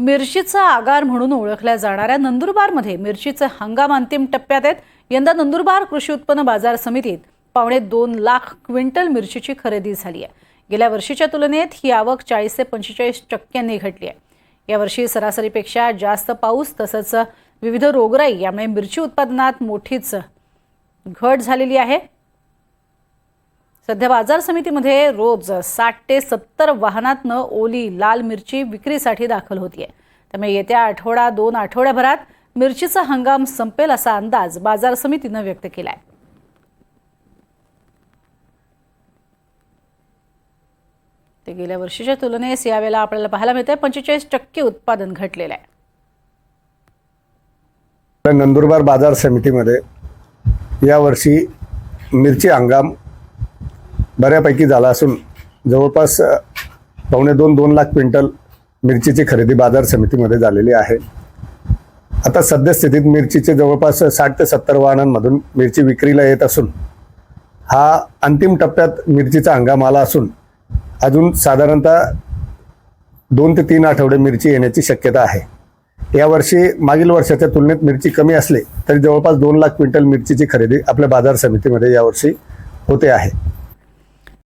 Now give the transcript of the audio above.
मिरचीचा आगार म्हणून ओळखल्या जाणाऱ्या नंदुरबारमध्ये मिरचीचे हंगाम अंतिम टप्प्यात आहेत. यंदा नंदुरबार कृषी उत्पन्न बाजार समितीत पावणे दोन लाख क्विंटल मिरचीची खरेदी झाली आहे. गेल्या वर्षीच्या तुलनेत ही आवक चाळीस ते पंचेचाळीस टक्क्यांनी घटली आहे. यावर्षी सरासरीपेक्षा जास्त पाऊस तसंच विविध रोगराई यामुळे मिरची उत्पादनात मोठीच घट झालेली आहे. सध्या बाजार समितीमध्ये रोज साठ ते सत्तर वाहनातनं ओली लाल मिरची विक्रीसाठी दाखल होतीये. त्यामुळे येत्या आठवडा दोन आठवड्याभरात मिरचीचा हंगाम संपेल असा अंदाज बाजार समितीनं व्यक्त केलाय. ते गेल्या वर्षीच्या तुलनेस यावेळेला आपल्याला पाहायला मिळतंय पंचेचाळीस टक्के उत्पादन घटलेलं आहे. नंदुरबार बाजार समितीमध्ये यावर्षी मिरची हंगाम बऱ्यापैकी झाला असून जवळपास पावणे दोन दोन लाख क्विंटल मिरचीची खरेदी बाजार समितीमध्ये झालेली आहे. आता सद्यस्थितीत मिरचीचे जवळपास साठ ते सत्तर वाहनांमधून मिरची विक्रीला येत असून हा अंतिम टप्प्यात मिरचीचा हंगाम आला असून अजून साधारणतः दोन ते तीन आठवडे मिरची येण्याची शक्यता आहे. यावर्षी मागील वर्षाच्या तुलनेत मिरची कमी असली तरी जवळपास दोन लाख क्विंटल मिरचीची खरेदी आपल्या बाजार समितीमध्ये यावर्षी होते आहे.